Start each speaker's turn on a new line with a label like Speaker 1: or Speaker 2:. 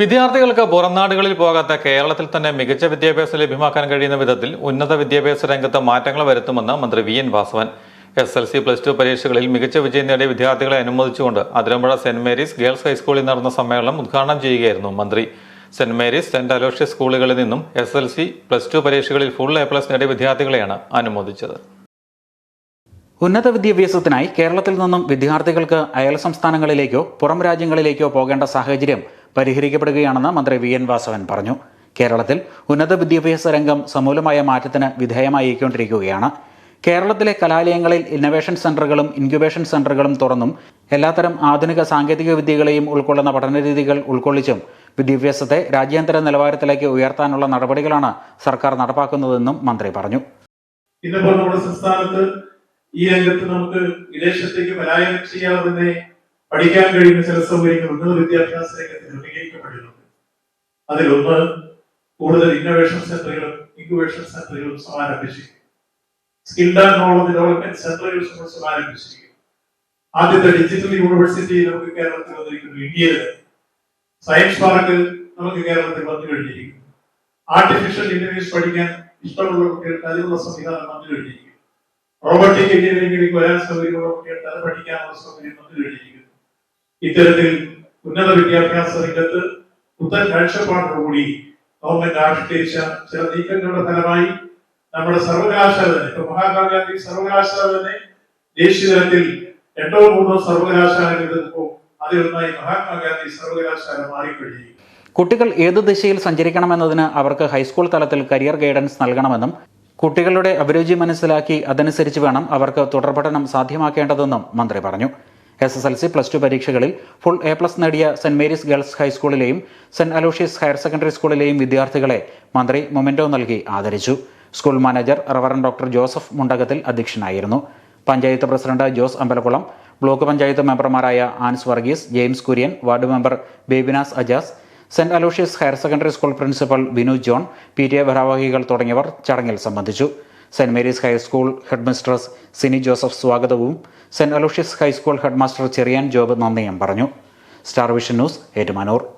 Speaker 1: വിദ്യാർത്ഥികൾക്ക് പുറംനാടുകളിൽ പോകാത്ത കേരളത്തിൽ തന്നെ മികച്ച വിദ്യാഭ്യാസം ലഭ്യമാക്കാൻ കഴിയുന്ന വിധത്തിൽ ഉന്നത വിദ്യാഭ്യാസ രംഗത്ത് മാറ്റങ്ങൾ വരുത്തുമെന്ന് മന്ത്രി V N Vasavan. S L C plus two പരീക്ഷകളിൽ മികച്ച വിജയം നേടിയ വിദ്യാർത്ഥികളെ അനുമോദിച്ചുകൊണ്ട് അതിരമ്പുഴ സെന്റ് മേരീസ് ഗേൾസ് ഹൈസ്കൂളിൽ നടന്ന സമ്മേളനം ഉദ്ഘാടനം ചെയ്യുകയായിരുന്നു മന്ത്രി. സെന്റ് മേരീസ് സെന്റ് അലോഷ്യസ് സ്കൂളുകളിൽ നിന്നും S L C plus two പരീക്ഷകളിൽ ഫുൾ എ പ്ലസ് നേടിയ വിദ്യാർത്ഥികളെയാണ് അനുമോദിച്ചത്.
Speaker 2: ഉന്നത വിദ്യാഭ്യാസത്തിനായി കേരളത്തിൽ നിന്നും വിദ്യാർത്ഥികൾക്ക് അയൽ സംസ്ഥാനങ്ങളിലേക്കോ പുറം രാജ്യങ്ങളിലേക്കോ പോകേണ്ട സാഹചര്യം പരിഹരിക്കപ്പെടുകയാണെന്ന് മന്ത്രി വി എൻ വാസവൻ പറഞ്ഞു. കേരളത്തിൽ ഉന്നത വിദ്യാഭ്യാസ രംഗം സമൂലമായ മാറ്റത്തിന് വിധേയമായിക്കൊണ്ടിരിക്കുകയാണ്. കേരളത്തിലെ കലാലയങ്ങളിൽ ഇന്നവേഷൻ സെന്ററുകളും ഇൻക്യുബേഷൻ സെന്ററുകളും തുറന്നും എല്ലാത്തരം ആധുനിക സാങ്കേതിക വിദ്യകളെയും ഉൾക്കൊള്ളുന്ന പഠനരീതികൾ ഉൾക്കൊള്ളിച്ചും വിദ്യാഭ്യാസത്തെ രാജ്യാന്തര നിലവാരത്തിലേക്ക് ഉയർത്താനുള്ള നടപടികളാണ് സർക്കാർ നടപ്പാക്കുന്നതെന്നും മന്ത്രി പറഞ്ഞു.
Speaker 3: ഈ രംഗത്ത് നമുക്ക് വിദേശത്തേക്ക് പലായനം ചെയ്യാതെ തന്നെ പഠിക്കാൻ കഴിയുന്ന ചില സൗകര്യങ്ങൾ ഉന്നത വിദ്യാഭ്യാസ രംഗത്ത് ക്രമീകരിക്കപ്പെട്ടിട്ടുണ്ട് അതിലൊന്ന് കൂടുതൽ ഇന്നോവേഷൻ സെന്ററുകളും ഇൻക്യുബേഷൻ സെന്ററുകളും സമാരംഭിച്ചിരിക്കും സ്കിൽ ആൻഡ് നോളജ് ഡെവലപ്മെന്റ് സെന്ററുകൾ സമാരംഭിച്ചിരിക്കും ആദ്യത്തെ ഡിജിറ്റൽ യൂണിവേഴ്സിറ്റി നമുക്ക് കേരളത്തിൽ വന്നിരിക്കുന്നു ഇന്ത്യയിൽ സയൻസ് പാർക്ക് നമുക്ക് കേരളത്തിൽ വന്നു കഴിഞ്ഞിരിക്കുന്നു. ആർട്ടിഫിഷ്യൽ ഇന്റലിജൻസ് പഠിക്കാൻ ഇഷ്ടമുള്ള കുട്ടികൾക്ക് അതിനുള്ള സംവിധാനം വന്നു കഴിഞ്ഞിരിക്കും റോബോട്ടിക് എഞ്ചിനീയറിംഗിലേക്ക് വരാൻ സൗകര്യമുള്ള കുട്ടികൾക്ക് അത് പഠിക്കാനുള്ള സൗകര്യം വന്നു കഴിഞ്ഞിരിക്കുന്നു. ഇത്തരത്തിൽ ഉന്നത വിദ്യാഭ്യാസ രംഗത്ത് പുത്തൻ കാഴ്ചപ്പാടോടുകൂടി ഗവൺമെന്റ് ആവിഷ്കരിച്ച ചില നീക്കങ്ങളുടെ ഫലമായി നമ്മുടെ സർവകലാശാല തന്നെ ഇപ്പൊ മഹാത്മാഗാന്ധി സർവകലാശാല തന്നെ ദേശീയ തലത്തിൽ രണ്ടോ മൂന്നോ സർവകലാശാലകൾ എടുക്കുമ്പോൾ അതിലൊന്നായി മഹാത്മാഗാന്ധി സർവകലാശാല മാറിക്കഴിഞ്ഞു
Speaker 2: കുട്ടികൾ ഏത് ദിശയിൽ സഞ്ചരിക്കണമെന്നതിന് അവർക്ക് ഹൈസ്കൂൾ തലത്തിൽ കരിയർ ഗൈഡൻസ് നൽകണമെന്നും കുട്ടികളുടെ അഭിരുചി മനസ്സിലാക്കി അതനുസരിച്ച് വേണം അവർക്ക് തുടർപഠനം സാധ്യമാക്കേണ്ടതെന്നും മന്ത്രി പറഞ്ഞു. S S L C plus two പരീക്ഷകളിൽ ഫുൾ എ പ്ലസ് നേടിയ സെന്റ് മേരീസ് ഗേൾസ് ഹൈസ്കൂളിലെയും സെന്റ് അലോഷ്യസ് ഹയർ സെക്കൻഡറി സ്കൂളിലെയും വിദ്യാർത്ഥികളെ മന്ത്രി മൊമെന്റോ നൽകി ആദരിച്ചു. School manager reverend doctor Joseph Mundakathil അധ്യക്ഷനായിരുന്നു. പഞ്ചായത്ത് പ്രസിഡന്റ് ജോസ് അമ്പലക്കുളം ബ്ലോക്ക് പഞ്ചായത്ത് മെമ്പർമാരായ Ans Varghese James Kurian ward member Babinas Ajas saint Aloysius higher secondary school principal Binu John P T A ഭാരവാഹികൾ തുടങ്ങിയവർ ചടങ്ങിൽ സംബന്ധിച്ചു. Saint Mary's high school head mistress Sini Joseph സ്വാഗതവും saint Aloysius high school head master Cheriyan Job നന്ദിയും പറഞ്ഞു. Star vision news Ettumanoor.